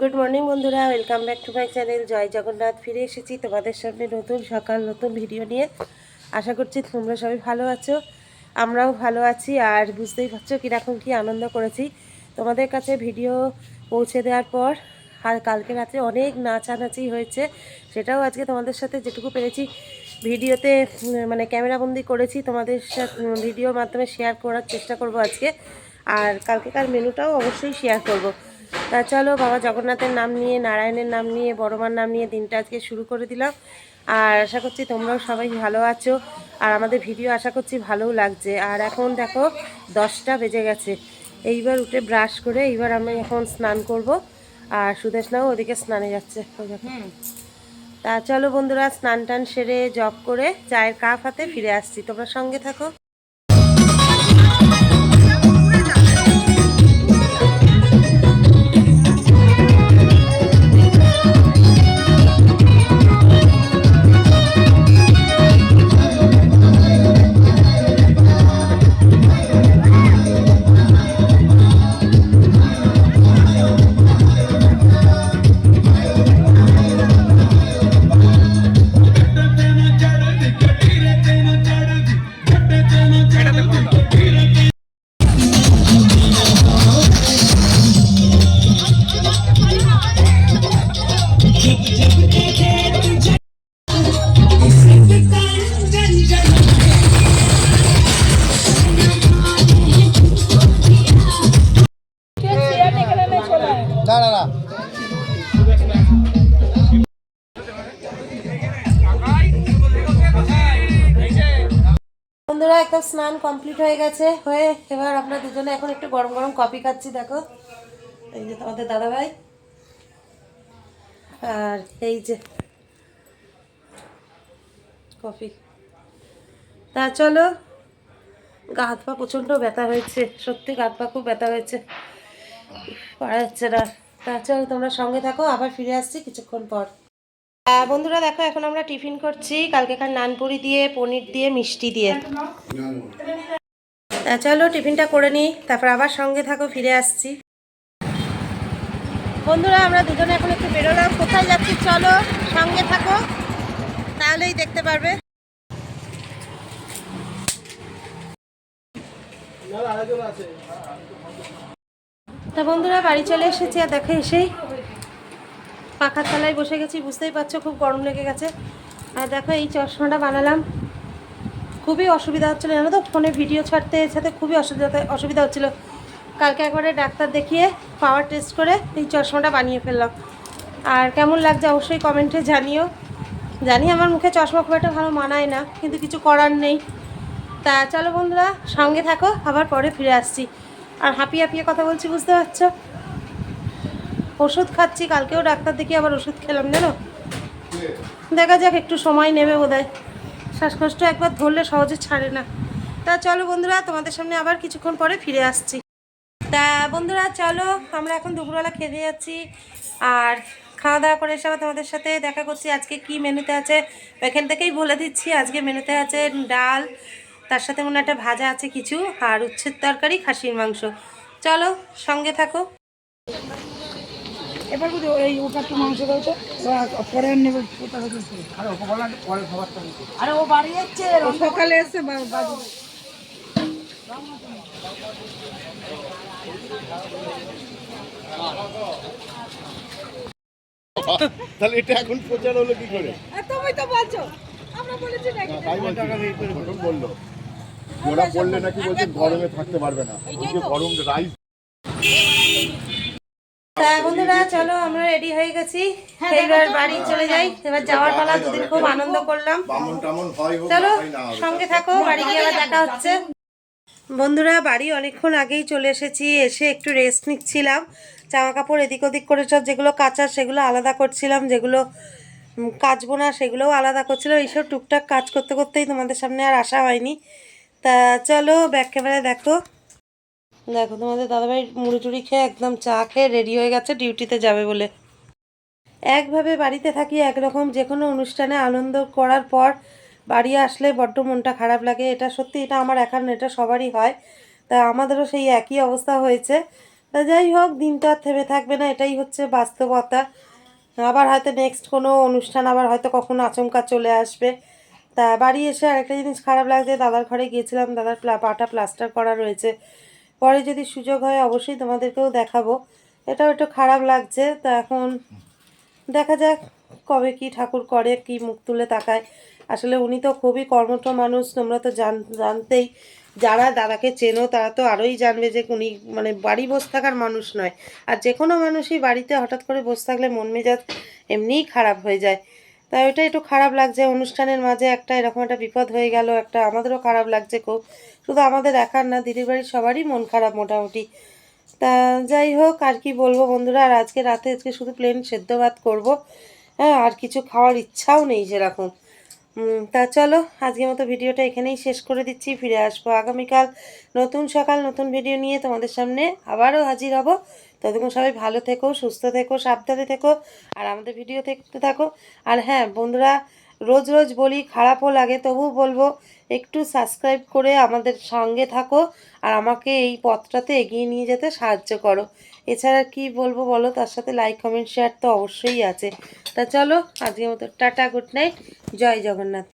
Good morning বন্ধুরা। Welcome back to my channel Jai Jagannath, ফিরে এসেছি তোমাদের সামনে নতুন সকাল, নতুন ভিডিও নিয়ে। আশা করছি তোমরা সবাই ভালো আছো, আমরাও ভালো আছি, আর বুঝতেই পারছ কীরকম কী আনন্দ করেছি। তোমাদের কাছে ভিডিও পৌঁছে দেওয়ার পর, আর কালকে রাত্রে অনেক নাচানাচি হয়েছে, সেটাও আজকে তোমাদের সাথে যেটুকু পেরেছি। ভিডিওতে মানে ক্যামেরাবন্দি করেছি, তোমাদের সাথে, ভিডিওর মাধ্যমে শেয়ার করার চেষ্টা করব আজকে। আর কালকেকার মেনুটাও অবশ্যই শেয়ার করব। তা চলো বাবা জগন্নাথের নাম নিয়ে নারায়ণের নাম নিয়ে বড়মার নাম নিয়ে দিনটা আজকে শুরু করে দিলাম। আর আশা করছি তোমরাও সবাই ভালো আছো। আর আমাদের ভিডিও আশা করছি ভালোও লাগছে। আর এখন দেখো দশটা বেজে গেছে। এইবার উঠে ব্রাশ করে এইবার আমি এখন স্নান করব। আর সুদেশনাও ওদিকে স্নানে যাচ্ছে। তা চলো বন্ধুরা স্নান টান সেরে জব করে চায়ের কাপ হাতে ফিরে আসছি। তোমরা সঙ্গে থাকো। বন্ধুরা, একদম স্নান কমপ্লিট হয়ে গেছে। হয়ে এবার আমরা দুজনে এখন একটু গরম গরম কফি খাচ্ছি, দেখো। এই যে তোমাদের দাদাভাই। আর এই যে কফি। তা চলো, গা হাত পা প্রচণ্ড ব্যথা হয়েছে, সত্যি গা হাত পা খুব ব্যথা হয়েছে। পারা যাচ্ছে না। তা চলো, তোমরা সঙ্গে থাকো, আবার ফিরে আসছি কিছুক্ষণ পর। বন্ধুরা দেখো, এখন আমরা টিফিন করছি। কালকে কালকেকার নানপুরি দিয়ে, পনির দিয়ে, মিষ্টি দিয়ে। চলো, টিফিনটা করে নিই। তারপর আবার সঙ্গে থাকো, ফিরে আসছি। বন্ধুরা, আমরা দুজনে এখন একটু বেরোলাম। কোথায় যাচ্ছি? চলো, সঙ্গে থাকো। তাহলেই দেখতে পারবে। তা বন্ধুরা, বাড়ি চলে এসেছি, আর দেখো এসেই। পাখার তলায় বসে গেছি, বুঝতেই পারছ খুব গরম লেগে গেছে। আর দেখো, এই চশমাটা বানালাম। খুবই অসুবিধা হচ্ছিল, জানো তো? ফোনে ভিডিও ছাড়তে সাথে খুবই অসুবিধা অসুবিধা হচ্ছিল। কালকে একবারে ডাক্তার দেখিয়ে পাওয়ার টেস্ট করে এই চশমাটা বানিয়ে ফেললাম। আর কেমন লাগছে অবশ্যই কমেন্টে জানিও। জানি আমার মুখে চশমা খুব একটা ভালো মানায় না, কিন্তু কিছু করার নেই। তা চলো বন্ধুরা, সঙ্গে থাকো, আবার পরে ফিরে আসছি। আর হাঁপিয়ে হাঁপিয়ে কথা বলছি, বুঝতে পারছ? ওষুধ খাচ্ছি, কালকেও ডাক্তার দেখি আবার ওষুধ খেলাম, জানো? দেখা যাক, একটু সময় নেবে বোধহয়। শ্বাসকষ্ট একবার ধরলে সহজে ছাড়ে না। তা চলো বন্ধুরা, তোমাদের সামনে আবার কিছুক্ষণ পরে ফিরে আসছি। তা বন্ধুরা, চলো, আমরা এখন দুপুরবেলা খেতে যাচ্ছি। আর খাওয়া দাওয়া করে এসে তোমাদের সাথে দেখা করছি। আজকে কি মেনুতে আছে? এখান থেকেই বলে দিচ্ছি, আজকে মেনুতে আছে ডাল, তার সাথে মনে একটা ভাজা আছে কিছু, আর উচ্ছের তরকারি, খাসির মাংস। চলো, সঙ্গে থাকো। এবার বুঝি এই ওটা একটু মাংস রয়েছে পরে আর নেবে পরে। আরে ও বাড়ি যাচ্ছে সকালে এসে বাজে তাহলে এটা এখন প্রচার হলো কি করে? তুমি তো বলছো। আমরা নাকি? বলল। ওরা বললে নাকি বলছে গরমে থাকতে পারবে না। গরম রাইস তা বন্ধুরা চলো আমরা রেডি হয়ে গেছি। এবার বাড়ি চলে যাই। এবার যাওয়ার পালা দুদিন খুব আনন্দ করলাম। হয় চলো হয়। সঙ্গে থাকো বাড়ি গিয়ে আবার দেখা হচ্ছে। বন্ধুরা বাড়ি অনেকক্ষণ আগেই চলে এসেছি। এসে একটু রেস্ট নিচ্ছিলাম। জামা কাপড় এদিক ওদিক করে সব যেগুলো কাঁচা সেগুলো আলাদা করছিলাম। যেগুলো কাচবো না সেগুলোও আলাদা করছিলাম। এইসব টুকটাক কাজ করতে করতেই তোমাদের সামনে আর আসা হয়নি। তা চলো ব্যাক ক্যামেরায় দেখো। দেখো, তোমাদের দাদাভাই মুড়ি টুড়ি খেয়ে একদম চা খেয়ে রেডি হয়ে গেছে ডিউটিতে যাবে বলে। একভাবে বাড়িতে থাকি একরকম, যে কোনো অনুষ্ঠানে আনন্দ করার পর বাড়ি আসলে বড্ড মনটা খারাপ লাগে। এটা সত্যি, এটা আমার এখন এটা সবারই হয়। তা আমাদেরও সেই একই অবস্থা হয়েছে। তা যাই হোক, দিনটা আর থেমে থাকবে না, এটাই হচ্ছে বাস্তবতা। আবার হয়তো নেক্সট কোনো অনুষ্ঠান, আবার হয়তো কখনো আচমকা চলে আসবে। তা বাড়ি এসে আরেকটা জিনিস খারাপ লাগছে, দাদার ঘরে গিয়েছিলাম, দাদার পাটা প্লাস্টার করা রয়েছে। পরে যদি সুযোগ হয় অবশ্যই তোমাদেরকেও দেখাবো। এটাও একটু খারাপ লাগছে, তা এখন দেখা যাক কবে কি ঠাকুর করে, কি মুখ তুলে তাকায়। আসলে উনি তো খুবই কর্মঠ মানুষ, তোমরা তো জান, জানতেই, যারা দাদাকে চেনো তারা তো আরোই জানবে যে উনি মানে বাড়ি বসে থাকার মানুষ নয়। আর যে কোনো মানুষই বাড়িতে হঠাৎ করে বসে থাকলে মন মেজাজ এমনিই খারাপ হয়ে যায়। তাই ওইটা একটু খারাপ লাগছে। অনুষ্ঠানের মাঝে একটা এরকম একটা বিপদ হয়ে গেল, একটা আমাদেরও খারাপ লাগছে খুব। শুধু আমাদের একার না, দিদির বাড়ির সবারই মন খারাপ মোটামুটি। তা যাই হোক, আর কি বলব বন্ধুরা, আর আজকে রাতে আজকে শুধু প্লেন সেদ্ধ ভাত করব। হ্যাঁ আর কিছু খাওয়ার ইচ্ছাও নেই সেরকম। তা চলো, আজকের মতো ভিডিওটা এখানেই শেষ করে দিচ্ছি। ফিরে আসব আগামীকাল নতুন সকাল, নতুন ভিডিও নিয়ে তোমাদের সামনে আবারও হাজির হব। ততক্ষণ সবাই ভালো থেকো, সুস্থ থেকো, সাবধানে থেকো, আর আমাদের ভিডিও দেখতে থাকো। আর হ্যাঁ বন্ধুরা, রোজ রোজ বলি, খারাপও লাগে, তবুও বলব, একটু সাবস্ক্রাইব করে আমাদের সঙ্গে থাকো, আর আমাকে এই পথটাতে এগিয়ে নিয়ে যেতে সাহায্য করো। এছাড়া কি বলব বলো? তার সাথে লাইক কমেন্ট শেয়ার তো অবশ্যই আছে। তা চলো, আজকের মতো টাটা গুড নাইট জয় জগন্নাথ।